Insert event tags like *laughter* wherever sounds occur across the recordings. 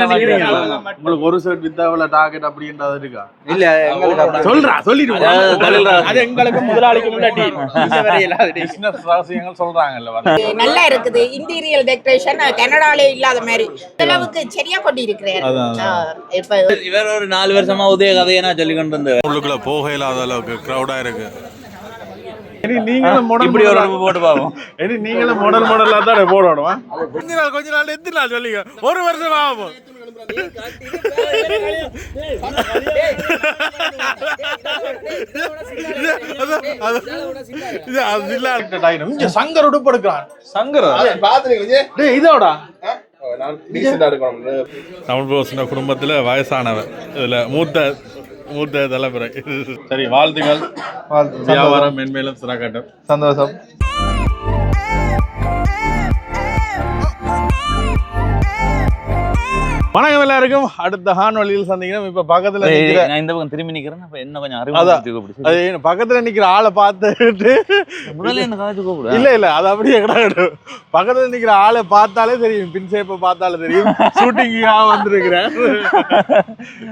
உங்களுக்கு ஒரு ஷர்ட் வித்தா எவ்வளவு டார்கெட் அப்படின்றது இருக்கா? இல்ல சொல்றா சொல்லிட்டு அது எங்களுக்கு முதலாளிக்கு முன்னாடி. பிசினஸ் ரகசியங்கள் சொல்றாங்கல்ல. நல்லா இருக்குது. இன்டீரியல் டெக்கரேஷன் கனடாலே இல்லாத மாதிரி. அளவுக்கு சரியா கொண்டு இருக்கிறார் இப்ப இவர் ஒரு நாலு வருஷமா உதய கதையை நான் சொல்லி கொண்டு வந்தேன் உள்ளுக்குள்ள போக இல்லாத அளவுக்கு கிரௌடா இருக்கு. நீங்களும் இப்படி ஒரு போட்டு பார்ப்போம் இனி நீங்களும் மாடல் மாடலா தான் போடணும் கொஞ்ச நாள் கொஞ்ச நாள் எத்தனை நாள் சொல்லிங்க? ஒரு வருஷம் ஆகும். இது அது இல்ல டைனம் இங்க சங்கர் உடுப்பு எடுக்கிறான் சங்கர் டேய் இதோடா? தமிழ் குடும்பத்துல வயசானவன். இதுல மூத்த மூத்த தலைமுறை. சரி வாழ்த்துக்கள். வாழ்த்து. வியாபாரம் மென்மேலும் சிறக்கட்டும். சந்தோஷம். வணக்கம் எல்லாருக்கும். அடுத்த ஹான் வழியில் சந்திக்கணும் இப்ப பக்கத்துல நான் இந்த பக்கம் திரும்பி நிக்கிறேன். அப்ப என்ன கொஞ்சம் என்ன, பக்கத்துல நிக்கிற ஆளை பார்த்துட்டு முதல்ல என்ன காய்ச்சி கூப்பிடு. இல்ல இல்ல அது அப்படியே கிடக்கட்டும் பக்கத்துல நிக்கிற ஆளை பார்த்தாலே தெரியும். பின் சேப்பை பார்த்தாலே தெரியும். ஷூட்டிங்காக வந்திருக்கிறேன்.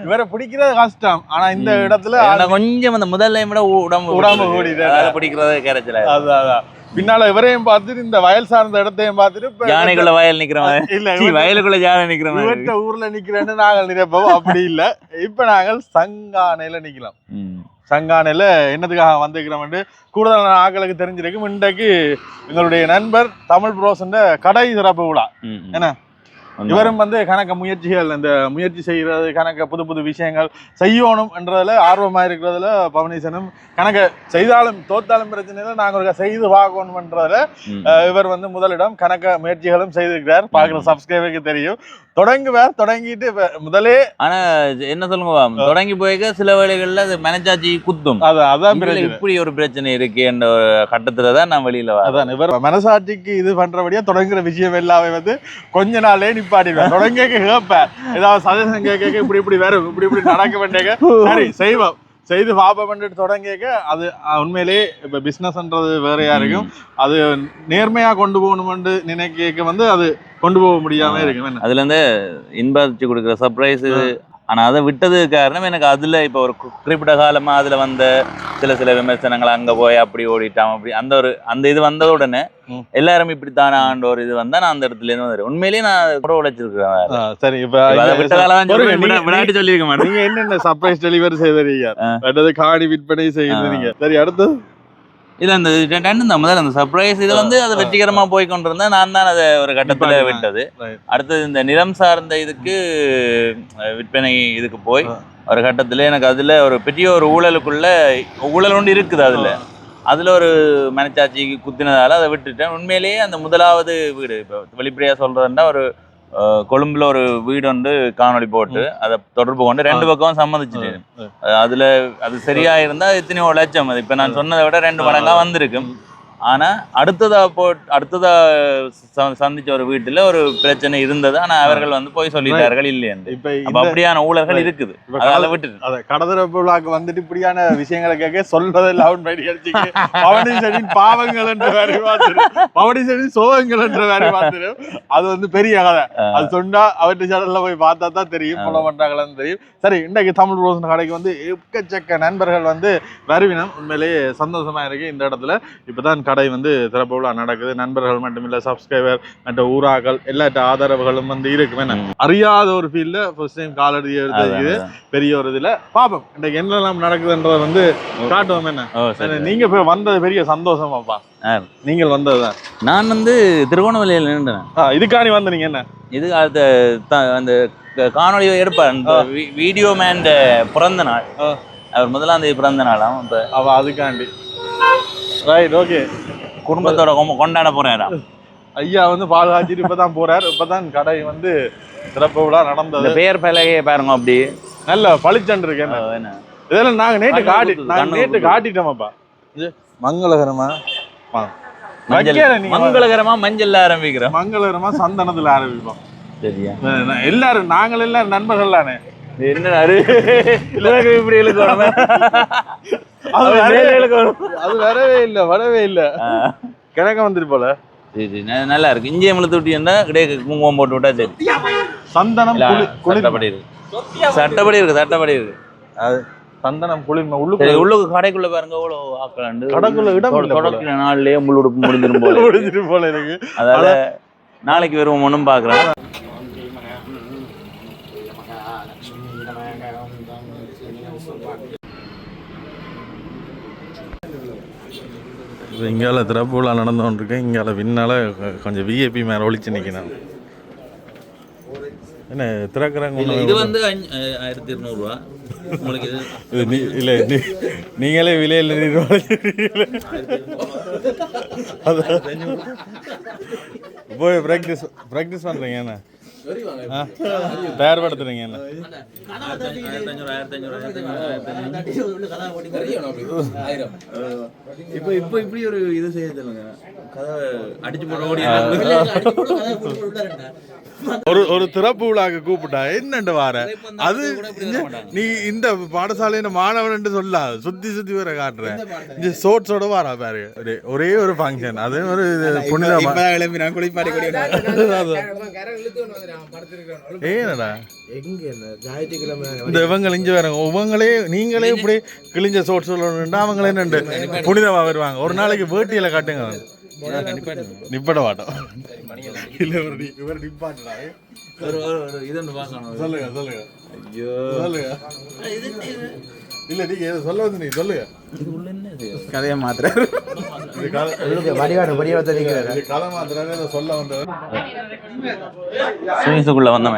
இவரை பிடிக்கிறது கஷ்டம். ஆனா இந்த இடத்துல கொஞ்சம் அந்த முதல்ல விட உடம்பு உடம்பு. அதை பிடிக்கிறது கேரச்சல அதான் அதான். பின்னால இவரையும் பார்த்துட்டு இந்த வயல் சார்ந்த இடத்தையும் பார்த்துட்டு யானைக்குள்ள வயல் நிக்கிற மாதிரி இல்ல வயலுக்குள்ள யானை நிக்கிற மாதிரி இவர்கிட்ட ஊர்ல நிக்கிறேன்னு நாங்கள் நினைப்போம். அப்படி இல்ல. இப்ப நாங்கள் சங்கானையில நிக்கலாம். சங்கானையில என்னத்துக்காக வந்திருக்கிறோம் கூடுதலான ஆட்களுக்கு தெரிஞ்சிருக்கும். இன்றைக்கு எங்களுடைய நண்பர் தமிழ் புரோசன் கடை சிறப்பு விழா. என்ன? இவரும் வந்து கணக்க முயற்சிகள் இந்த முயற்சி செய்யறது கணக்க புது புது விஷயங்கள் செய்யணும் என்றதுல ஆர்வமா இருக்கிறதுல பவனீசனும் கணக்க செய்தாலும் தோத்தாலும் பிரச்சனை இல்லை நாங்கள் செய்து பார்க்கணும்ன்றதுல இவர் வந்து முதலிடம் கணக்க முயற்சிகளும் செய்திருக்கிறார். பார்க்குற சப்ஸ்கிரைபருக்கு தெரியும். தொடங்குவார் தொடங்கிட்டு முதலே ஆனா என்ன சொல்லுங்க தொடங்கி போய்க்க சில வேளைகள்ல அது மனச்சாட்சி குத்தும். அது அதான் இப்படி ஒரு பிரச்சனை இருக்கேன்ற ஒரு கட்டத்துல தான் நான் வெளியில அதான் இவர் மனசாட்சிக்கு இது பண்றபடியா தொடங்குற விஷயம் எல்லாமே வந்து கொஞ்ச நாளே நிப்பாட்டிடுவேன் தொடங்க கேட்பேன் ஏதாவது சஜஷன் கேட்க இப்படி இப்படி வரும் இப்படி இப்படி நடக்க வேண்டிய சரி செய்வோம். செய்து பாப்பம் பண்ணிட்டு தொடங்கிக்க அது அஹ், உண்மையிலேயே இப்ப பிசினஸ்ன்றது வேறையா இருக்கும் அது நேர்மையா கொண்டு போகணும்னு நினைக்க வந்து அது கொண்டு போக முடியாம இருக்கும். என்ன? அதுல இருந்து இன்பச்சு கொடுக்குற சர்ப்ரைஸ் ஆனா அதை விட்டது காரணம் எனக்கு அதுல இப்ப ஒரு குறிப்பிட்ட காலமா அதுல வந்த சில சில விமர்சனங்கள் அங்க போய் அப்படி ஓடிட்டான் அப்படி அந்த ஒரு அந்த இது வந்த உடனே. எல்லாரும் இப்படித்தானான்ற ஒரு இது வந்தா நான் அந்த இடத்துல இருந்து வந்துடுறேன் உண்மையிலேயே நான் கூட உழைச்சிருக்கிறேன் சரி இப்ப சொல்லியிருக்க மாட்டேன். நீங்க என்னென்ன சர்ப்ரைஸ் டெலிவரி செய்தீங்க ஆ. அடுத்தது காணி விற்பனை செய்தீங்க சரி அடுத்து இல்ல அந்த ரெண்டு தான். முதல்ல அந்த சர்ப்ரைஸ் இது வந்து அது வெற்றிகரமா போய் கொண்டிருந்தா நான் தான் அதை ஒரு கட்டத்துல. விட்டது. அடுத்தது இந்த நிலம் சார்ந்த இதுக்கு விற்பனை இதுக்கு போய். ஒரு கட்டத்துல எனக்கு அதுல ஒரு பெரிய ஒரு ஊழலுக்குள்ள ஊழல் ஒன்று இருக்குது அதுல. அதுல ஒரு மனச்சாட்சிக்கு குத்தினதால அதை விட்டுட்டேன். உண்மையிலேயே அந்த முதலாவது வீடு இப்போ வெளிப்படையா சொல்றதுன்னா ஒரு கொழும்புல ஒரு வீடு வந்து காணொளி போட்டு அதை தொடர்பு கொண்டு ரெண்டு பக்கம் சம்மதிச்சுட்டேன். அதுல அது சரியா இருந்தா எத்தனையோ லட்சம். அது இப்ப நான் சொன்னதை விட ரெண்டு மடங்கா வந்திருக்கும் ஆனா அடுத்ததா போ அடுத்ததா ச- சந்திச்ச ஒரு வீட்டுல ஒரு பிரச்சனை இருந்தது. ஆனா அவர்கள் வந்து போய் சொல்லிட்டார்கள் இல்லையென்று இப்ப அப்படியான ஊழல்கள். இருக்குது. கடல்- விட்டுட்டு. அத கடதரப்பு விழாக்கு வந்துட்டு இப்படியான விஷயங்களை கேட்க சொல்றதை லவுன் படி அடிச்சுக்கு. பவனீசனின் பாவங்கள் என்ற வேறு பார்த்துரும் பவனீசனின் சோகங்கள் என்ற வேறு பார்த்துரும் அது வந்து பெரிய கதை. அது சொன்னா அவர்கிட்ட சேனல்ல போய் பார்த்தா தான் தெரியும். follow பண்றாங்களான்னு தெரியும். சரி இன்றைக்கு தமிழ் ரோசன் கடைக்கு வந்து எக்கச்சக்க நண்பர்கள் வந்து வருவினம். உண்மையிலேயே சந்தோஷமா இருக்கு இந்த இடத்துல. இப்பதான் கடை வந்து திறப்பு விழா நடக்குது. நண்பர்கள் மட்டுமில்ல சப்ஸ்கிரைபர் மற்ற ஊராக்கள் எல்லாத்த ஆதரவுகளும் வந்து இருக்கு என்ன? அறியாத ஒரு ஃபீல்ட்ல ஃபர்ஸ்ட் டைம் காலடி எடுத்து. பெரிய ஒரு இதுல. பாப்போம். இன்றைக்கு என்னெல்லாம் நடக்குதுன்றத வந்து காட்டுவோம். என்ன? ஓ, சரி. நீங்க இப்ப வந்தது பெரிய சந்தோஷமாப்பா ஆ. நீங்கள் வந்ததுதான் நான் வந்து திருகோணமலையில் நின்றேன். இதுக்காண்டி வந்த என்ன? இது அந்த அந்த க- காணொளி எடுப்பார். அந்த வீ- வீடியோ மேன் பிறந்த நாள். அவர் முதலாம் தேதி பிறந்த நாளாம். இப்ப அவ அதுக்காண்டி. ரைட் ஓகே குடும்பத்தோட கொண்டாட போறாராம் ஐயா வந்து பால் காய்ச்சிட்டு இப்பதான் போறார். இப்பதான் கடை வந்து சிறப்பு விழா நடந்தது. பெயர் பலகையை பாருங்க அப்படி. நல்ல பளிச்சண்டு இருக்கு என்ன? என்ன? இதெல்லாம் நாங்க நேற்று காட்டி நாங்க நேற்று. காட்டிட்டோமாப்பா. இது மங்களகரமா? மங்களகரமா மஞ்சள்ல ஆரம்பிக்கிறோம். மங்களகரமா சந்தனத்துல ஆரம்பிப்போம். சரியா? எல்லாரும் நாங்கள் எல்லாரும் நண்பர்கள் தானே? என்ன இப்படி இழுக்கணும் அது வரவே- இல்ல வரவே இல்ல. கிழக்க வந்துட்டு போல. சரி நல்லா இருக்கு. இஞ்சியம் இழுத்து விட்டீங்கன்னா கிடையாது குங்குமம் போட்டு விட்டா சரி. சந்தனம் சட்டப்படி இருக்கு. சட்டப்படி இருக்கு சட்டப்படி இருக்கு. அது சந்தனம் குளிர்மை சரி, உள்ளுக்குள்ள உள்ளுக்கு கடைக்குள்ள பாருங்க எவ்வளோ ஆக்கலாண்டு. கடைக்குள்ள இடம். தொடக்கிற நாள்லயே முள் உடுப்பு முடிஞ்சிரும் போல முடிஞ்சிட்டு போல இருக்கு. அதால நாளைக்கு வருவோம் ஒன்றும் பார்க்குறேன் இங்கால திறப்புலா நடந்து கொண்டிருக்கேன் இங்கால பின்னால கொஞ்சம் விஐபி மேல ஒழிச்சு நிக்கணும் என்ன திறக்கிறாங்க இது வந்து ஆயிரத்தி இருநூறுவா. உங்களுக்கு இது நீ இல்ல நீ நீங்களே விலையில் போய் ப்ராக்டிஸ் ப்ராக்டிஸ் பண்றீங்க என்ன? தயார்படுத்துறீங்க என்ன இப்போ இப்போ இப்படி ஒரு இது செய்ய கதை அடிச்சு போட ஓடி ஒரு ஒரு திறப்பு விழாக்கு கூப்பிட்டா என்னண்டு வார அது கூட இப்படி இங்க வர மாட்டாங்க. நீ இந்த பாடசாலையில மாணவன் சொல்லாது சுத்தி சுத்தி வர காட்டுறேன் இந்த சோட்ஸோட வாரா பாரு ஒரே- ஒரே ஃபங்க்ஷன் அதே ஒரு புனிதமா ஏனடா இந்த இவங்க இங்க வேற இவங்களே நீங்களே இப்படி கிழிஞ்ச சோட் சொல்லணும்னா அவங்களே என்னண்டு புனிதமா வருவாங்க. ஒரு நாளைக்கு வேட்டியில காட்டுங்க. நிப்பட மாட்டோம். இல்ல இவர் இவர் ஒரு இது சொல்லுங்க சொல்லுங்க. ஐயோ. சொல்லுங்க. இல்ல நீங்க எதை சொல்ல வந்து நீங்க சொல்லுங்க. இது உள்ள என்ன இது? கதையை மாத்திர இது கதை வடிவாடு இது கதை மாத்திரம் இதை சொல்ல வந்தவர். சுவிசுக்குள்ள வந்த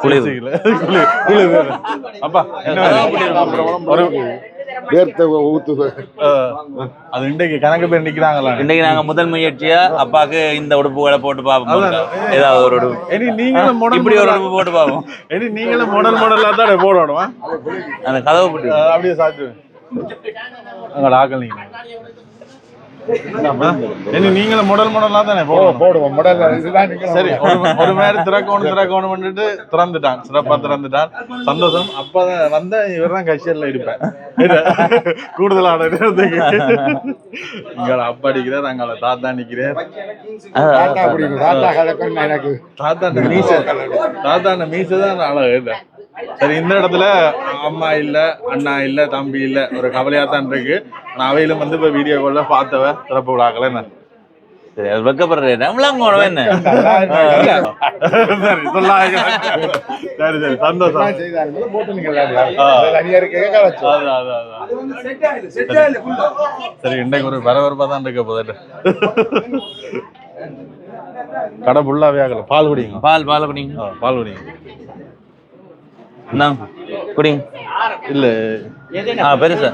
குளிர். இல்ல. குளி- குளி வேற. அப்பா? ஒரு வேர்த்த ஊத்து அஹ், அது இன்றைக்கு கணக்கு பேர் நிக்கிறாங்களா இன்னைக்கு நாங்க முதல் முயற்சியா அப்பாக்கு இந்த உடுப்புகளை போட்டு பார்ப்போம் ஏதாவது ஒரு உடுப்பு. இனி நீங்களும் இப்படி ஒரு உடுப்பு போட்டு பார்ப்போம் இனி நீங்களும் மாடல் மாடலா தான் போடணும்? அந்த கதவை அப்படியே சாத்து அங்கட ஆக்கள் நீங்க. நீங்களும் மாடல் மாடலா தானே போடுவோம். சரி ஒரு மாதிரி திறக்கணும் திறக்கணும் பண்ணிட்டு திறந்துட்டான். சிறப்பா திறந்துட்டான். சந்தோஷம். அப்பதான் வந்த இவர் தான் கட்சியர்ல இருப்பேன் கூடுதலான இங்க அப்பா அடிக்கிறார் அங்கால தாத்தா நிக்கிறேன் தாத்தா தாத்தா மீச. தாத்தாண்ட மீச தான் அழகு சரி இந்த இடத்துல அம்மா இல்ல அண்ணா இல்ல தம்பி இல்ல ஒரு கவலையா தான் இருக்கு. ஆனா அவையிலும் வந்து இப்ப வீடியோ கால்ல பார்த்தவ சிறப்பு விழாக்கள் என்ன? சரி அது வெக்கப்படுறேன் நம்மளாம் போனோம் என்ன? சரி சொல்லாங்க சரி சரி சந்தோஷம். சரி. சரி இன்னைக்கு ஒரு பரபரப்பா தான் இருக்க போதுட்டு கடை ஃபுல்லாவே ஆகல. பால் குடிங்க. பால் பால் குடிங்க. பால் குடிங்க. இந்தாங்க குடிங்க. இல்ல. ஆ பெருசா.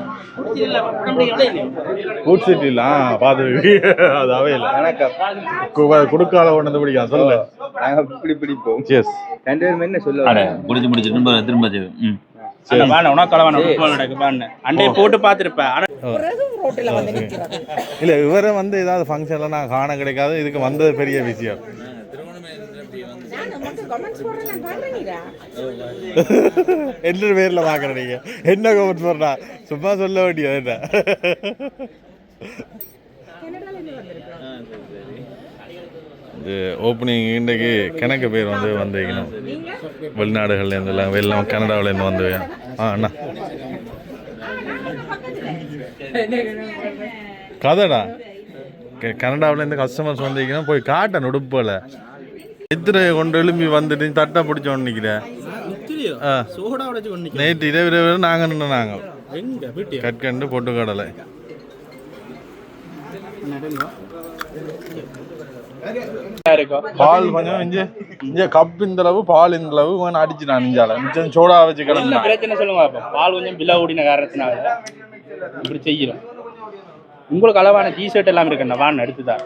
ஃபுட் சிட்டில பாத்து அது அவையில. குடுக்கால ஒண்ணு பிடிக்கும் சொல்லுங்க நாங்க இப்படி பிடிப்போம். எஸ் ரெண்டு பேரும் என்ன சொல்ல அட குடிச்சு முடிச்சு திரும்ப திரும்ப. ம். இல்ல இவரை வந்து ஏதாவது ஃபங்க்ஷன்ல நான் காண கிடைக்காது இதுக்கு வந்தது பெரிய விஷயம் நான் நமக்கு கமெண்ட்ஸ் போட நான் காட்டுறீங்களா என்ன பேர்ல பாக்குறேன் நீங்க. என்ன கமெண்ட் போடுறா? சும்மா சொல்ல வேண்டியது என்ன? இது ஓப்பனிங் இன்றைக்கு கணக்கு பேர் வந்து வந்திருக்கணும். வெளிநாடுகள்ல இருந்து எல்லாம் வெளிநாடு கனடாவில இருந்து வந்து. ஆ அண்ணா. கதைடா? க- கனடாவுல இருந்து கஸ்டமர்ஸ் வந்திருக்கணும். போய் காட்டணும் உடுப்புல எத்தனை கொண்டு எழும்பி வந்துட்டு தட்டை நிற்கிறேன் உடைச்சு கொண்டு நேற்று இரவு இரவு நாங்கள் நின்று நாங்கள் கற்கண்டு பொட்டுக்கடலை. இருக்கோ பால் கொஞ்சம் இஞ்சி இங்க கப் இந்த அளவு பால் இந்த அளவு கொஞ்சம் அடிச்சு நான் இஞ்சால. மிச்சம் சோடா வச்சு கிளம்பினான். பிரச்சனை சொல்லுங்க பால் கொஞ்சம் பிலா ஓடின காரணத்தினால இப்படி செய்யறோம். உங்களுக்கு அளவான டிஷர்ட் எல்லாம் இருக்குண்ணா வான் எடுத்துதான்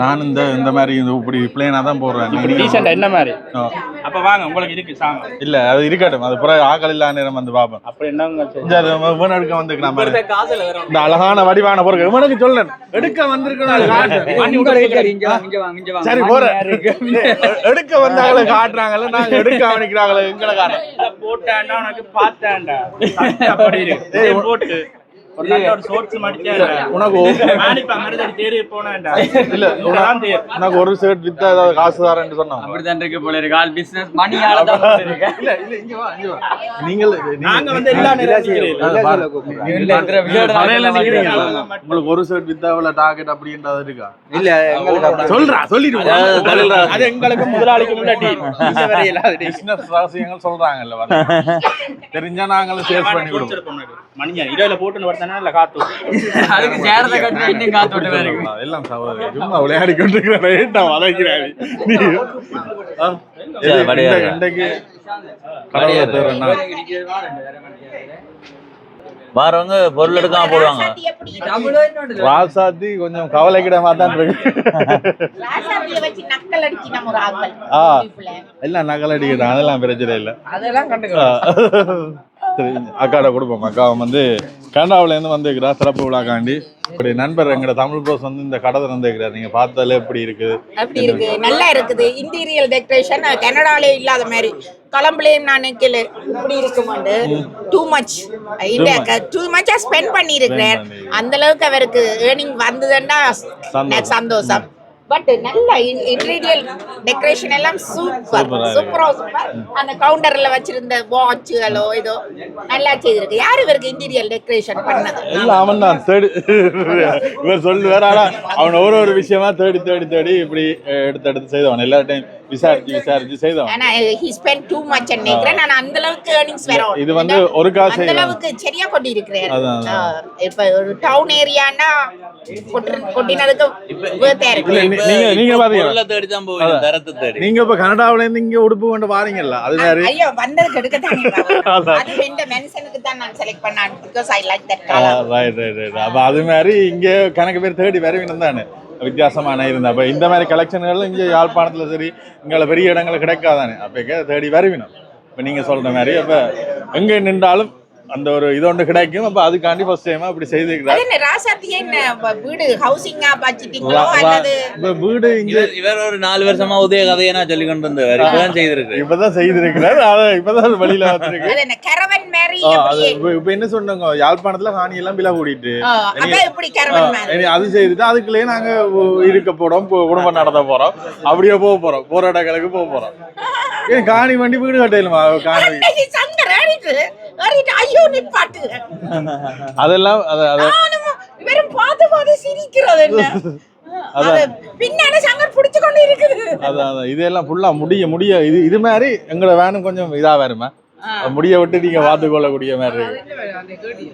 நான் இந்த இந்த மாதிரி இந்த இப்படி பிளேனா தான் போடுறேன். என்ன மாதிரி. அப்ப வாங்க உங்களுக்கு இருக்கு சாமான் இல்ல அது இருக்கட்டும். அது பிறகு ஆக்கள் இல்லா நேரம் வந்து பார்ப்பேன் அப்படி என்னங்க சரி. இந்த அது இவன் எடுக்க வந்திருக்கா மாதிரி இந்த அழகான வடிவான பொருட்கள். இவனுக்கு சொல்லேன் எடுக்க வந்திருக்கணும். சரி போறேன். எடுக்க வந்தாங்களே காட்டுறாங்கல்ல நாங்க எடுக்க அவனிக்கிறாங்களே எங்களை காட்டுறோம். இதை போட்டாண்டா உனக்கு அப்படி இருக்கு. இதை போட்டு. ஒரு உனக்கு ஷர்ட் வித்தா ஏதாவது காசு தரேன்னு இருக்கு போல இருக்கு. பிசினஸ் மணியால தான் போல இருக்கு இல்ல இல்ல இங்க வா இங்க வா. நீங்கள் நாங்க வந்து எல்லா உங்களுக்கு ஒரு ஷர்ட் வித்தா எவ்வளவு டார்கெட் அப்படின்றது இருக்கா? இல்ல சொல்றா ரகசியம். அது எங்களுக்கு முதலாளிக்கு பிசினஸ் ரகசியங்கள் சொல்றாங்கல்ல. தெரிஞ்சா நாங்களும் சேல்ஸ் பண்ணி கொடுப்போம். மணியா இரவுல போட்டு இல்ல காத்து *laughs* அதுக்கு கட்டினா இன்னும் விட்டு இருக்கு. *laughs* எல்லாம் சும்மா விளையாடி கொண்டிருக்கிற வளைக்கிறாரு. நீ. இன்றைக்கு வாரவங்க பொருள் எடுக்காம போடுவாங்க. ராசாத்தி கொஞ்சம் கவலைக்கிடமா தான் இருக்கு. நக்கல். எல்லாம் நகல் அடிக்கிறான் அதெல்லாம் பிரச்சனை இல்லை. அதெல்லாம் கண்டுக்கலாம் சரி அக்காட கொடுப்போம். அக்கா வந்து கனடாவுல இருந்து வந்திருக்கிறா சிறப்பு விழாக்காண்டி. இப்படி நண்பர் எங்கட தமிழ் ப்ரோஸ் வந்து இந்த கடை திறந்துருக்கிறார். நீங்க பார்த்தாலே எப்படி இருக்குது? அப்படி இருக்கு. நல்லா இருக்குது. இன்டீரியல் டெக்கரேஷன் கனடாலே இல்லாத மாதிரி. கொலம்புலையும் நான் நிக்கல. இப்படி இருக்குமாண்டு டூ மச் இந்த டூ மச்சா ஸ்பெண்ட் பண்ணியிருக்கிறேன் பண்ணி. அந்த அளவுக்கு அவருக்கு ஏர்னிங் வந்ததுன்னா சந்தோஷம். பட் நல்ல இன்டீரியல் டெக்கரேஷன் எல்லாம் சூப்பர் சூப்பரா. சூப்பரா அந்த கவுண்டர்ல வச்சிருந்த வாட்சுகளோ ஏதோ நல்லா செய்திருக்கு. யார் இவருக்கு இன்டீரியல் டெக்கரேஷன் பண்ணது? எல்லாம் அவன் தான். தேடி இவர் சொல்லுவார் ஆனா அவன் ஒரு ஒரு விஷயமா தேடி தேடி தேடி இப்படி எடுத்து எடுத்து செய்தவன். எல்லா டைம் விசாரிச்சு விசாரிச்சு செய்தவன் ஆனா ஹி ஸ்பெண்ட் டூ மச் நினைக்கிறேன் நான் அந்த அளவுக்கு ஏர்னிங்ஸ் வரும் இது வந்து ஒரு காசு அந்த அளவுக்கு சரியா கொண்டு இருக்கிறேன் இப்ப ஒரு டவுன் ஏரியானா கொட்டினதுக்கு வேர்த்தா இருக்கு. இல்ல, நீ- நீங்க நீங்க பாத்தீங்களா? பொருளை தேடி தான் போவீங்க தரத்தை தேடி. நீங்க இப்ப கனடாவுல இருந்து இங்க உடுப்பு கொண்டு வாரீங்கல்ல அது மாதிரி ஐயோ வந்ததுக்கு. *laughs* அது இந்த மென்சனுக்கு தான் நான் செலக்ட் பண்ணேன் because I like that colour right right right அப்ப அது மாதிரி இங்க கணக்கு பேர் தேடி வரவினம் தானே. வித்தியாசமான இருந்தது. அப்போ இந்த மாதிரி கலெக்ஷன்கள் இங்கே யாழ்ப்பாணத்தில் சரி இங்கே பெரிய இடங்கள் கிடைக்காதானே? அப்போ தேடி வருவினம். இப்போ நீங்கள் சொல்ற மாதிரி அப்போ எங்கே நின்றாலும் அந்த ஒரு இது ஒன்று கிடைக்கும். அப்ப அதுக்காண்டி ஃபர்ஸ்ட் டைம் அப்படி செய்திருக்கிறார் அது என்ன ராசாத்தி என்ன வ- வீடு ஹவுசிங்கா அல்லது வீடு இங்க இவர் ஒரு நாலு வருஷமா உதய கதையை நான் சொல்லி கொண்டு வந்தவர் இப்பதான் செய்திருக்கு. இப்பதான் செய்திருக்கிறார். அத இப்பதான் வெளியில வந்திருக்கு. அது என்ன கரவன் இப்ப- இப்ப என்ன சொன்னாங்க யாழ்ப்பாணத்துல காணி எல்லாம் விலை கூடிட்டு அது செய்துட்டு அதுக்குள்ளேயே நாங்க இருக்க போறோம் குடும்பம் நடத்த போறோம். அப்படியே போக போறோம். போற இடங்களுக்கு போக போறோம். ஏன் காணி வண்டி வீடு கட்டையிலுமா காணி. ஏறிட்டு ஏறிட்டு ஐயோ நிப்பாட்டு அதெல்லாம் இவரும் பார்த்து பார்த்து சிரிக்கிறது என்ன? அது பின்னாடி சங்கர் புடிச்சு கொண்டு இருக்குது. அதான் அதான். இதெல்லாம் ஃபுல்லா முடிய முடிய இது இது மாதிரி எங்களோட வேனும் கொஞ்சம் இதா வருமா முடிய விட்டு நீங்க பார்த்து கொள்ளக்கூடிய மாதிரி இருக்கு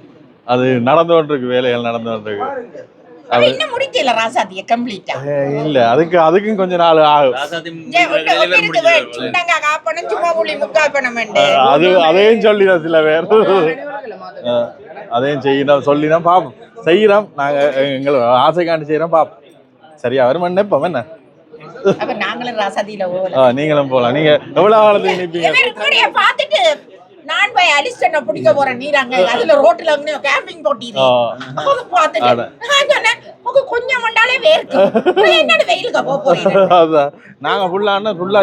அது நடந்து கொண்டிருக்கு வேலைகள் நடந்து கொண்டிருக்கு. அவ இன்னும் முடிக்கல ராசாத்திய கம்ப்ளீட்டா ஏய், இல்ல அதுக்கு அதுக்கும் கொஞ்சம் நாள் ஆகும். அது அதையும் சொல்லிடும் சில பேர். அதையும் செய்யணும் சொல்லினோம் பார்ப்போம். செய்யறோம் நாங்க எங்களை ஆசைக்காண்டி செய்யறோம் பார்ப்போம். சரியா வருமா நினைப்போம் என்ன? அப்ப நாங்களும் போலாம். நீங்க எவ்வளவு காலத்துக்கு நிப்பீங்க? நான் போய் அலிஸ்டனை பிடிக்க போறேன் நீர் அங்க அதுல ரோட்ல அங்க கேம்பிங் பார்த்துட்டு அட. நான் சொன்னேன் உங்க கொஞ்சம் மண்டாலே வேர்க்கு. என்னோட வெயிலுக்கு போக போறீங்க அதான். நாங்க ஃபுல்லான ஃபுல்லா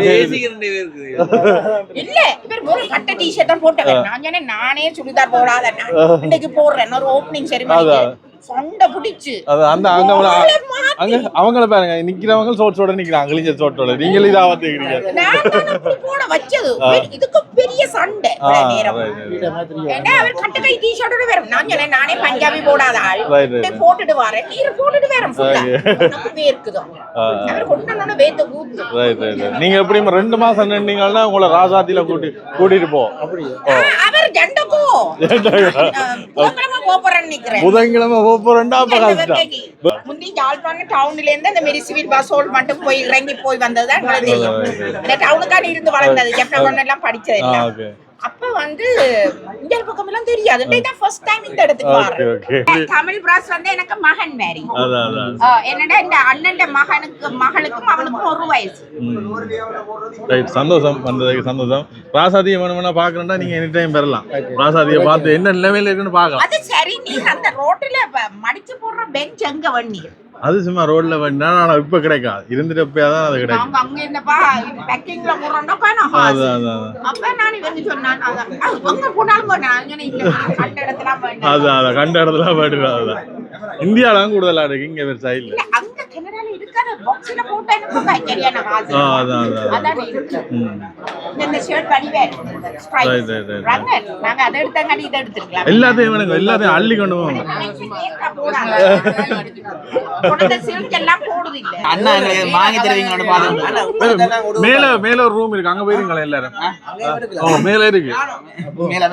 இல்ல இவர் ஒரு கட்ட டிஷர்ட் தான் போட்டவர் நான் சொன்னேன் நானே சுடிதார் போடாத நான் இன்னைக்கு போடுறேன் ஒரு ஓப்பனிங் செரிமனி. சொண்டை பிடிச்சு. அது அந்த அங்க அங்க அவங்கள பாருங்க நிக்கிறவங்க சோட்டோட நிக்கிறாங்க கிழிஞ்ச சோட்டோட நீங்களும் இதா வந்துக்கிறீங்க போட வச்சது. இதுக்கு பெரிய சண்டை. அவர் கட்டுக்கை வரும் நான் நானே பஞ்சாபி போடாத ஆள். போட்டுட்டு வரேன் நீர் போட்டுட்டு வரேன் வேர்க்குதோ. அவர் வேத்த நீங்க எப்படி ரெண்டு மாசம் நின்றீங்கன்னா உங்களை ராசாத்தில கூட்டி கூட்டிட்டு போ. அவர் *laughs* புதன்கிழமை அப்ப கஷ்டம் முந்தி யாழ்ப்பாணம் டவுன்ல இருந்து அந்த மெரிசிவில் பஸ் ஹோல்ட் மட்டும் போய் இறங்கி போய் வந்ததுதான் எங்களுக்கு தெரியும். இந்த டவுனுக்கான இருந்து வளர்ந்தது. ஜெப்டகன் எல்லாம். படிச்சது அப்ப வந்து இந்த பக்கம் எல்லாம் தெரியாது இதான் ஃபர்ஸ்ட் டைம் இந்த இடத்துக்கு வரேன் தமிழ் பிராஸ் வந்து எனக்கு மகன் மேரி என்னடா இந்த அண்ணன் மகனுக்கு மகளுக்கும் அவனுக்கும் ஒரு வயசு. ரைட் சந்தோஷம். வந்ததுக்கு சந்தோஷம். ராசாதியை வேணும்னா பாக்குறேன்னா நீங்க எனி டைம் பெறலாம் ராசாதியை பார்த்து என்ன நிலைமையில இருக்குன்னு பார்க்கலாம். அது சரி நீ அந்த ரோட்டுல மடிச்சு போடுற பெஞ்ச் எங்க வண்ணி அது சும்மா ரோட்ல வேணா ஆனா இப்ப கிடைக்காது. இருந்துட்டு எப்பயாதான் அது கிடைக்கும். அவங்க அங்க இருந்தப்பா பேக்கிங்ல போடுறோம்டப்பா நான் அது அது அது. அப்ப நான் சொன்னான் அதான். அது அங்க போனாலும் அங்கே இல்ல கண்ட இடத்துல வேண்டாம் அது அத கண்ட இடத்துல போயிட்டு அதுதான் இந்தியால தான் கூடுதலா இருக்கு இங்க வேற சைடுல இருக்காத பாக்ஸ்ல போட்டா எனக்கு அதான், இருக்கு. இந்த ஷர்ட். ரங்கன் நாங்க அதை இதை எடுத்துக்கலாம் எல்லாத்தையும் வேணுங்க. எல்லாத்தையும் அள்ளி கொண்டு பாத்து மேல மேல ஒரு ரூம் இருக்கு. அங்க போயிருங்களா எல்லாரும். மேல இருக்கு. மேல-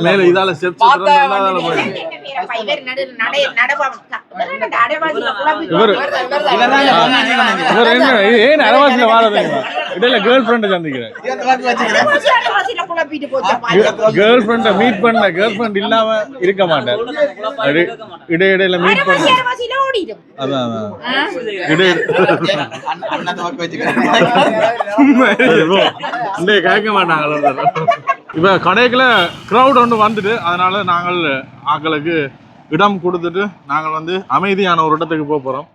மேல இதால ஸ்டெப்ஸ் அதால அரவாசியில வாழறீங்க இடையில கேர்ள் ஃப்ரெண்ட் சந்திக்கிறேன் கேர்ள் ஃப்ரெண்ட மீட் பண்ண கேர்ள் ஃப்ரெண்ட் இல்லாம இருக்க மாட்டேன் இட- இடையிடையில மீட் பண்ண அதான் இடை கேட்க மாட்டாங்களா இப்ப கடைக்குள்ள கிரவுட் ஒன்று வந்துட்டு அதனால நாங்கள் ஆக்களுக்கு இடம் கொடுத்துட்டு நாங்கள் வந்து அமைதியான ஒரு இடத்துக்கு போக போறோம்.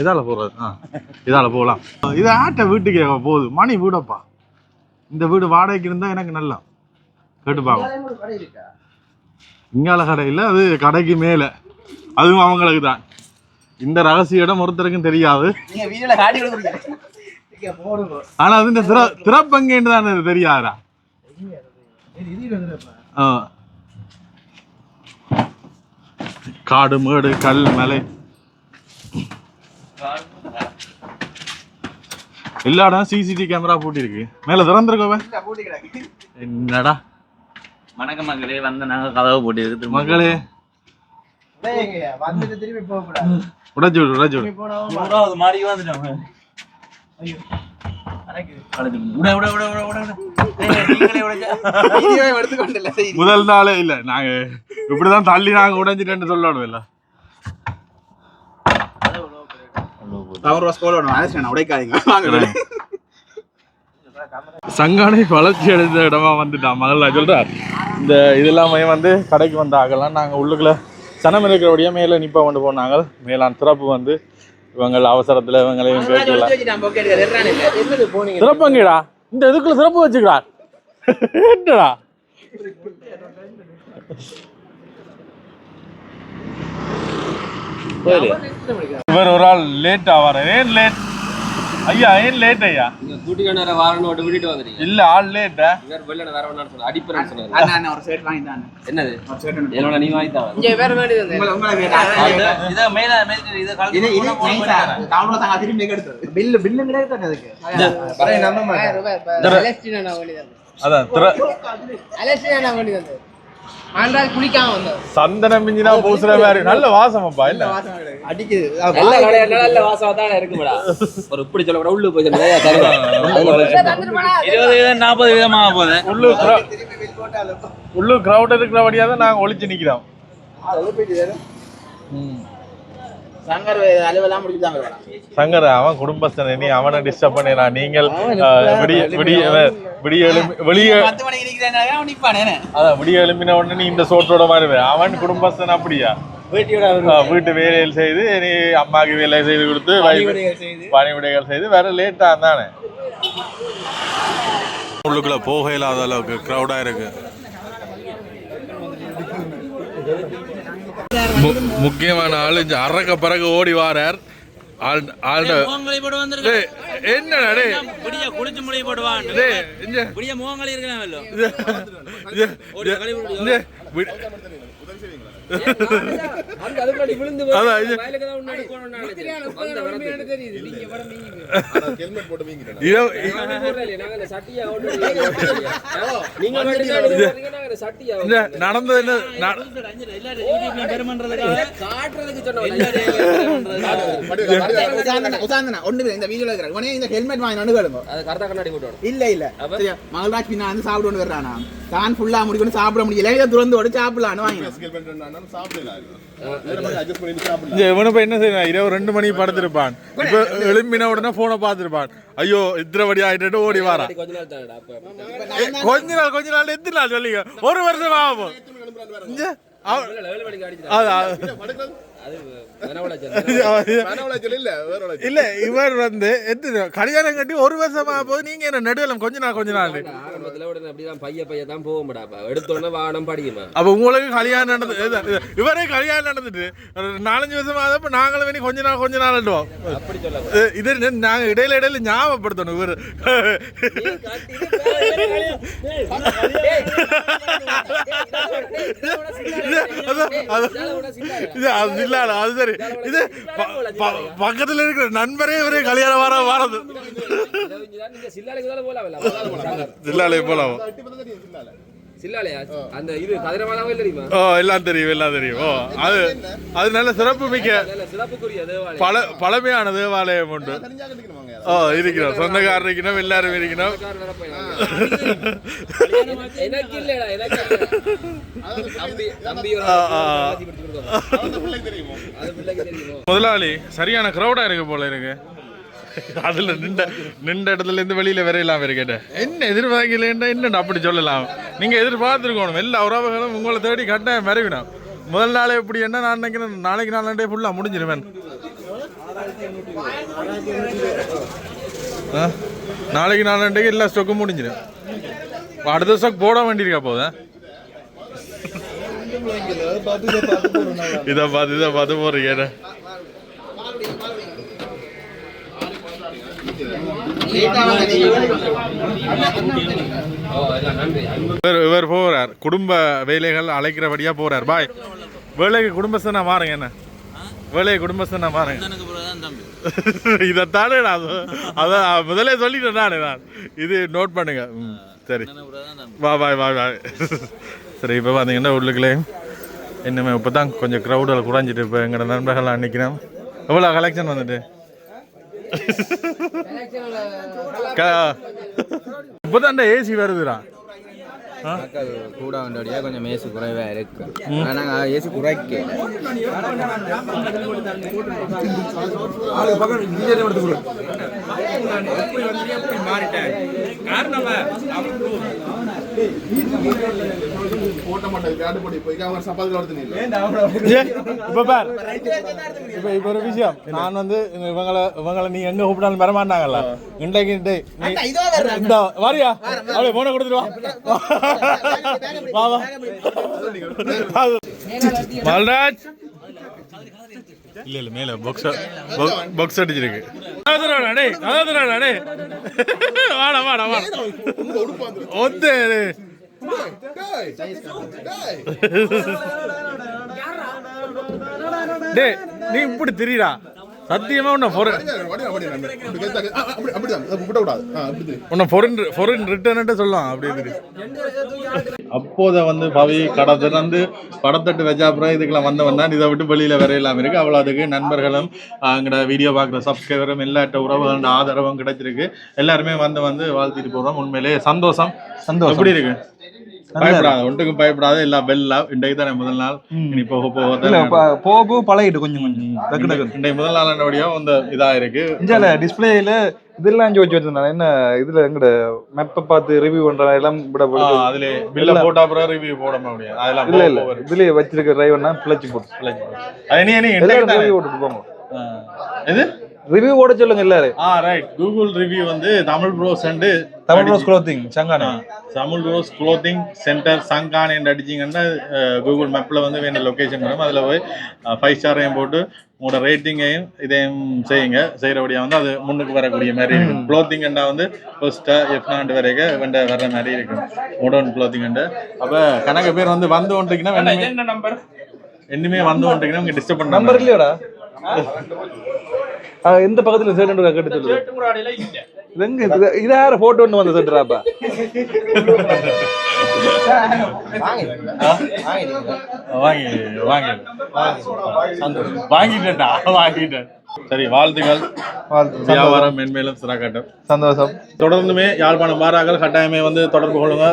இதால போறது? ஆ இதால போகலாம். இது ஆட்ட வீட்டுக்கு போகுது. மணி வீடப்பா. இந்த வீடு வாடகைக்கு இருந்தா எனக்கு நல்லா. கேட்டுப்பாங்க. இங்கால கடை இல்ல அது கடைக்கு மேல. அதுவும் அவங்களுக்கு தான். இந்த ரகசிய இடம் ஒருத்தருக்கும் தெரியாது. நீங்க வீடியோல காட்டி கொடுக்குறீங்க ஆனா அது இந்த திற திறப்பங்கன்னு தான் தெரியாதா? ஆ. காடு மேடு கல் மலை. எல்லா இடம் சிசிடிவி கேமரா பூட்டிருக்கு மேல திறந்துருக்கோவ என்னடா? வணக்கம் மக்களே வந்து நாங்க கதவை போட்டு மக்களே. உடைச்சு விடு உடைச்சு விடு. மாடி வந்துட்டோம் முதல் நாளே இல்ல நாங்க இப்படிதான் தள்ளி நாங்க உடைஞ்சிட்டேன்னு சொல்லணும் இல்ல. சங்கானை வளர்ச்சி அடைந்த இடமா வந்துட்டான் மகளா சொல்றார். இந்த இதெல்லாமே வந்து கடைக்கு வந்த ஆகலாம் நாங்கள் உள்ளுக்குள்ள சனம் இருக்கிறபடியா மேலே நிப்பா கொண்டு போனாங்க. மேலான் சிறப்பு வந்து இவங்க அவசரத்துல இவங்களையும் கேட்கல சிறப்பங்கடா. இந்த இதுக்குள்ள சிறப்பு வச்சுக்கிறா என்னடா? இவர் ஒரு ஆள் லேட் ஆவார் ஏன் லேட் ஐயா ஏன் லேட் ஐயா? கூட்டிக்கொண்டு வர வாரன்னு விட்டு விட்டுட்டு வந்துட்டீங்க. இல்ல ஆள் லேட்டா இங்க வெளில வேற ஒண்ணு சொன்னாரு அடிப்பறேன்னு சொன்னாரு. அண்ணா அண்ணா ஒரு ஷர்ட் வாங்கி தானே என்னது? ஒரு ஷர்ட் ஒன்று என்னோட நீ வாங்கி தான் உங்களை உங்களை கேட்டா இத- மேல மேல இத கழட்டி இது இது டவுன்ல தாங்க திரும்பி எடுத்தது? பில்லு பில்லு கிடையாது அதுக்கு? பழைய நம்ப மாட்டேன். அதான் திற சந்தனம் மிஞ்சினா பூசுற மாதிரி. நல்ல வாசம் அப்பா இல்ல அடிக்குது. நல்ல கடையா நல்ல வாசமா தானே இருக்குமாடா. ஒரு இப்படி சொல்ல கூட உள்ள போய் நிறைய இருபது வீதம் நாற்பது வீதமாக போகுது. உள்ளூர் உள்ளூர் கிரௌட் இருக்கிறபடியா தான் நாங்க ஒளிச்சு நிக்கிறோம். சங்கர் அலுவலாம் முடிச்சுதான் வருவாங்க சங்கர் அவன் குடும்பஸ்தன். நீ அவனை டிஸ்டர்ப் பண்ணிடா நீங்கள் விடிய விடிய விடிய வெளியே பத்து மணிக்கு நிக்கிறேன் அவன் நிப்பானே அதான் விடிய எழும்பின உடனே நீ இந்த சோட்டோட மாதிரி வே. அவன் குடும்பஸ்தன் அப்படியா? வீட்டு வேலைகள் செய்து நீ அம்மாக்கு வேலை செய்து கொடுத்து பணிவிடைகள் செய்து வேற லேட்டா தானே உள்ளுக்குள்ள போக இல்லாத அளவுக்கு க்ரௌடா இருக்கு. முக்கியமான ஆளு இங்க அரக்க பறக்க ஓடி வாரார். என்னடா *laughs* நடந்தது என்ன இந்த வீடியோல இருக்கிற. உடனே இந்த ஹெல்மெட் வாங்கி நடுகளுங்க இல்ல இல்ல. மகள்ராஜ் பின்னா வந்து வர்றானா? தான் ஃபுல்லா முடிக்கணும் சாப்பிட முடியல துறந்து ஓடி சாப்பிடலான்னு வாங்கினேன் என்ன செய்வான் இரவு ரெண்டு மணிக்கு படுத்திருப்பான். இப்ப எழும்பின உடனே போனை பார்த்திருப்பான். ஐயோ இத்தனை மணி ஆயிட்டு ஓடி வாரா கொஞ்ச நாள் தானடா அப்ப கொஞ்ச நாள் கொஞ்ச நாள் எத்தனை நாள் சொல்லிங்க ஒரு வருஷம் ஆகும் இல்ல, இவர் வந்து கல்யாணம் கட்டி ஒரு வருஷம் போது நீங்க என்ன நடுவில் கொஞ்ச நாள் கொஞ்ச நாள்? பைய பைய தான் போகும்டா அப்ப எடுத்த உடனே வானம் படிக்குமா அப்ப உங்களுக்கு கல்யாணம் நடந்து இது- இது- இவரே கல்யாணம் நடந்துட்டு ஒரு நாலஞ்சு வருஷம் ஆகுது நாங்களும் வேணி கொஞ்ச நாள் கொஞ்ச நாள் அப்படி சொல்ல இது- நாங்க இடையில இடையில ஞாபகப்படுத்தணும் இவர். அது இல்ல. இல்ல, அது சரி. இது பக்கத்துல இருக்கிற நண்பரே இவரே கல்யாணம் வர வரது. தான் போலாம் ஓ எல்லாம் தெரியும் எல்லாம் தெரியும். ஓ அது அது நல்ல சிறப்பு மிக்க பல பழமையான தேவாலயம் உண்டு. ஓ இருக்கிறோம். சொந்தக்காரர் இருக்கணும் எல்லாரும் இருக்கணும் முதலாளி சரியான கிரௌடா இருக்கு போல இருக்கு. அதுல நின்ற நின்ற இடத்துல இருந்து வெளியில வரையலாம் இருக்கேன் என்ன எதிர்பார்க்கலன்னா என்ன அப்படி சொல்லலாம்? நீங்க எதிர்பார்த்துருக்கணும். எல்லா உறவுகளும் உங்களை தேடி கட்டாயம் மறைவிடும் முதல் நாளே எப்படி என்ன நான் நினைக்கிறேன் நாளைக்கு நாளே ஃபுல்லா முடிஞ்சிருவேன்? நாளைக்கு நாளண்டைக்கு எல்லா ஸ்டொக்கும் முடிஞ்சிடும் அடுத்த ஸ்டாக் போட வேண்டியிருக்கா போதா இதை பார்த்து இதை பார்த்து நன்றி இவர் இவர் போறார். குடும்ப வேலைகள் அழைக்கிறபடியா போறார். பாய். வேலைக்கு குடும்பஸ்தனா மாறுங்க என்ன? வேலையை குடும்பஸ்தனா மாறுங்க. *laughs* இதைத்தானே நான் அதான் முதலே சொல்லிட்டேன் நான் இது நோட் பண்ணுங்க. ம், சரி. வா பாய் பாய் பாய் சரி இப்போ பார்த்தீங்கன்னா உள்ளுக்குள்ளே? இன்னுமே இப்போ தான் கொஞ்சம் க்ரௌடில் குறைஞ்சிட்டு இப்போ எங்களோட நண்பர்கள்லாம் நிற்கிறோம் எவ்வளோ கலெக்ஷன் வந்துட்டு? இப்போ தான் ஏசி வருதுடா. மக்கள் கூட வந்தோடய கொஞ்சம் ஏசி குறைவா இருக்கு. ஆனா ஏசி குறைக்க ஏ, இப்ப பார். இப்ப இப்ப ஒரு விஷயம். நான் வந்து இவங்கள இவங்கள நீ எங்க கூப்பிட்டாலும் வர மாட்டாங்கல்ல? இன்றைக்கு வாரியா? அப்படியே போன கொடுத்துட்டு மல்ராஜ் இல்ல இல்ல மேல பாக்ஸ் பாக்ஸ் அடிச்சிருக்கு. அதாதுடா அதாதுடா டேய் வாடா வாடா வாடா. ஒத்தே. டேய் நீ இப்படி தெரியுடா சத்தியமா உன்னை உன்னை பொருள் பொருள் ரிட்டர்ன் சொல்லலாம். அப்படி தெரியும் அப்போத வந்து பவி கடை திறந்து படத்தட்டு இதுக்கெல்லாம் வந்தவன் தான். இதை விட்டு வெளியில வரையலாம் இருக்கு. அவ்வளோ அதுக்கு நண்பர்களும் அங்கட வீடியோ பார்க்குற சப்ஸ்கிரைபரும் எல்லாட்ட உறவுகளோட ஆதரவும் கிடைச்சிருக்கு. எல்லாருமே வந்து வந்து வாழ்த்திட்டு போறோம். உண்மையிலேயே சந்தோஷம். சந்தோஷம். எப்படி இருக்கு? பயப்படாத ஒன்றுக்கும் பயப்படாத எல்லா பெல்லா இன்றைக்கு தானே முதல் நாள். இனி போக போக போக பழகிட்டு கொஞ்சம் கொஞ்சம். டக்கு டக்கு. இன்றைக்கு முதல் நாள் என்னோடய இந்த இதா இருக்கு. இஞ்சால டிஸ்பிளேல இதெல்லாம் ஜோதிச்சு வச்சிருந்தாங்க என்ன இதுல எங்கட மேப்பை பார்த்து ரிவ்யூ பண்ற எல்லாம் விட அதுல பில்ல போட்ட அப்புறம் ரிவ்யூ போட முடியும் அதெல்லாம் இல்ல இல்ல. இதுலயே வச்சிருக்க டிரைவர்னா பிழைச்சு போட்டு. அது நீ நீ ரிவ்யூ போட்டு போங்க. ஆ. ரிவ்யூ போட சொல்லுங்க எல்லாரும். ஆ ரைட் கூகுள் ரிவ்யூ வந்து Tamil bros and Tamil rose clothing Chankanai? Tamil rose clothing centre சங்கான் என்று அடிச்சிங்கன்னா கூகுள் மேப்பில் வந்து வேணும் லொக்கேஷன் வரும். அதில் போய் ஃபைவ் ஸ்டாரையும் போட்டு உங்களோட ரேட்டிங்கையும் இதையும் செய்யுங்க. செய்கிறபடியாக வந்து அது முன்னுக்கு வரக்கூடிய மாதிரி இருக்கும். க்ளோத்திங்கன்னா வந்து ஃபர்ஸ்ட்டாக எஃப் நாண்டு வரைக்கும் வெண்ட வர்ற மாதிரி இருக்கும். மோடர்ன் க்ளோத்திங் அப்போ கணக்கு பேர் வந்து வந்து கொண்டிருக்கீங்கன்னா என்ன நம்பர் என்னமே வந்து கொண்டிருக்கீங்கன்னா உங்க டிஸ்டர்ப் பண்ண நம்பர் இல்லையோடா? எந்த பக்கத்துல சேட்டு கேட்டு இல்ல. இது எங்க இது- இது யார போட்டோ ஒன்று வந்து சேட்டுறாப்பா வாங்கி வாங்கி வாங்கிட்டேன்டா வாங்கிட்டேன். சரி வாழ்த்துக்கள். வாழ்த்து. வியாபாரம் மென்மேலும் சிறக்கட்டும். சந்தோஷம். தொடர்ந்துமே யாழ்ப்பாணம் மாறாக்கள் கட்டாயமே வந்து தொடர்பு கொள்ளுங்க.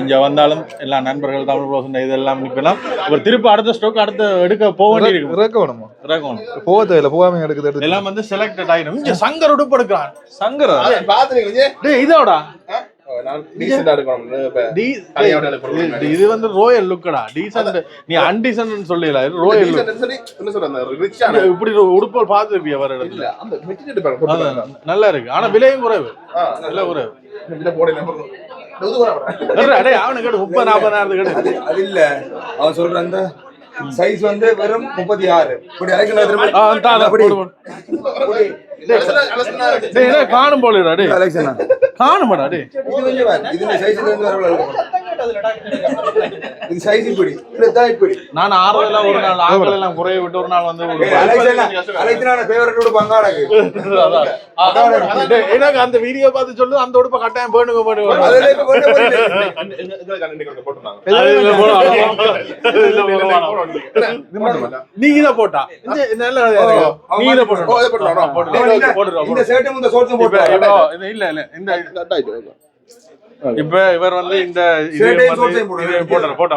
இங்க வந்தாலும் எல்லா நண்பர்கள் தமிழ் ரோசன் இதெல்லாம் நிற்கலாம் ஒரு திருப்பி அடுத்த ஸ்டோக் அடுத்து எடுக்க போக வேண்டியிருக்கும் இறக்க வேணுமா இறக்கணும்? போக தேவையில்ல போகாம எடுக்குது எடுத்து எல்லாம் வந்து செலக்டட் ஆயிடும். இங்க சங்கர் உடுப்பு எடுக்கிறான் சங்கரா டேய் இதோடா. டி-. இது- வந்து ரோயல் லுக்கடா டீசன்ட் நீ அன்டீசன்ட் சொல்லல ரோயல் இப்படி ஒரு உடுப்பு பார்த்துருப்பியா வர இடத்துல? நல்லா இருக்கு. ஆனா விலையும் குறைவு. விலை குறைவு. டேய், அவனுக்கு முப்பது நாற்பதாயிரத்து கேடு அது அது இல்ல. அவன் சொல்ற அந்த சைஸ் வந்து வெறும் முப்பத்தி ஆறு. இப்படி காணும் போலடா டேய். அலெக்சனா. காணுமாடா டேய் இது கொஞ்சம் வேற. இது *laughs* சைஸ் இப்படி. இப்படிதான் இப்படி. நான் ஆறுதெல்லாம் ஒரு நாள் ஆண்கள் எல்லாம் குறைய விட்டு ஒரு நாள் வந்து ஒரு அலெக்சனா அலெக்சனான ஃபேவரட் உடுப்பாங்க அடக்கு அதான். அதான், டேய், எனக்கு அந்த வீடியோ பார்த்து சொல்லு அந்த உடுப்பை கட்டாயம் பேணுங்க பேணுங்க. அதுல இப்ப கொண்டு போயிட்டு போட்டுருந்தாங்க *laughs* அது இதுல போடு, அதுல போடு. இதுல போடு. நீ இத போட்டா. இந்த நல்ல நீ இத போடு ஓ, இதை போட்டுருவா, போட்டு அவன் இந்த- போட்டுருவா, இந்த ஷர்ட்டும் இந்த ஷார்ட்ஸும் இப்ப போட்டு இப்போ இது இல்ல இல்ல இந்த இப்ப இவர் வந்து இந்த போட்டுரு போட்டா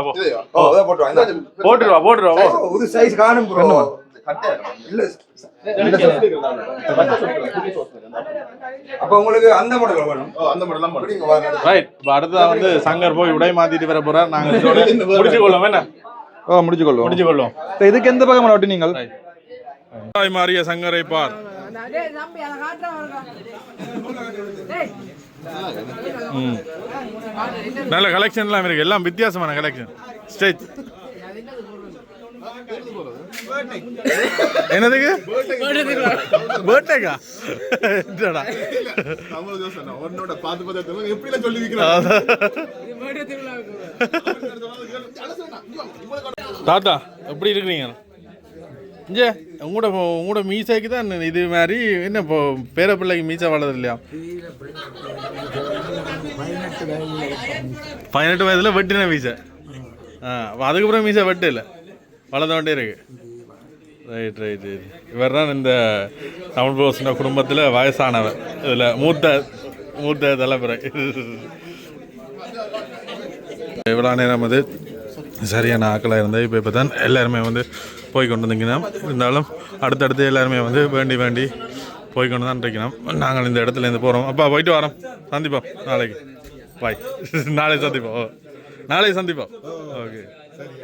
போட்டுருவா போட்டுருவா ஒரு சைஸ் காணும் ப்ரோ இல்ல அப்ப உங்களுக்கு அந்த மாடல் வேணும். ரைட் இப்ப அடுத்ததா வந்து சங்கர் போய் உடை மாத்திட்டு வர போறார். நாங்க *laughs* முடிச்சு கொள்ளும் என்ன? ஓ முடிச்சு கொள்வோம் முடிச்சு கொள்ளும் இதுக்கு எந்த பக்கம் ஒட்டி நீங்கள்? தாய் மாறிய சங்கரை பார். ம். நல்ல கலெக்ஷன்லாம் இருக்குது எல்லாம் வித்தியாசமான கலெக்ஷன் ஸ்டேஜ் என்னதுக்கு? பர்த்டேக்கா என்னடா? உன்னோட பார்த்து பார்த்து எப்படி சொல்லி வைக்கிறேன் தாத்தா எப்படி இருக்கிறீங்க? இங்கே உங்களோட உங்களோட மீசைக்கு தான் இது மாதிரி என்ன இப்போ பேர பிள்ளைக்கு மீசை வளருது இல்லையா பதினெட்டு வயதில் வெட்டின மீசை. ஆ அதுக்கப்புறம் மீசை வெட்டு இல்லை. வளர்ந்த கொண்டே இருக்கு. ரைட் ரைட் ரைட் இவர் தான் இந்த தமிழ் போஸ்ன குடும்பத்தில் வயசானவர். இதில் மூத்த மூத்த தலைமுறை. இவ்வளோ நேரம் வந்து சரியான ஆக்களாக இருந்தது. இப்போ இப்போ தான் எல்லாருமே வந்து போய் கொண்டு வந்தீங்கன்னா இருந்தாலும் அடுத்தடுத்து எல்லாருமே வந்து வேண்டி வேண்டி போய் கொண்டு தான் இருக்கணும் நாங்கள் இந்த இடத்துலேருந்து போகிறோம் அப்பா போயிட்டு வரோம். சந்திப்போம். நாளைக்கு. பாய் *laughs* நாளை சந்திப்போம். நாளை சந்திப்போம். ஓகே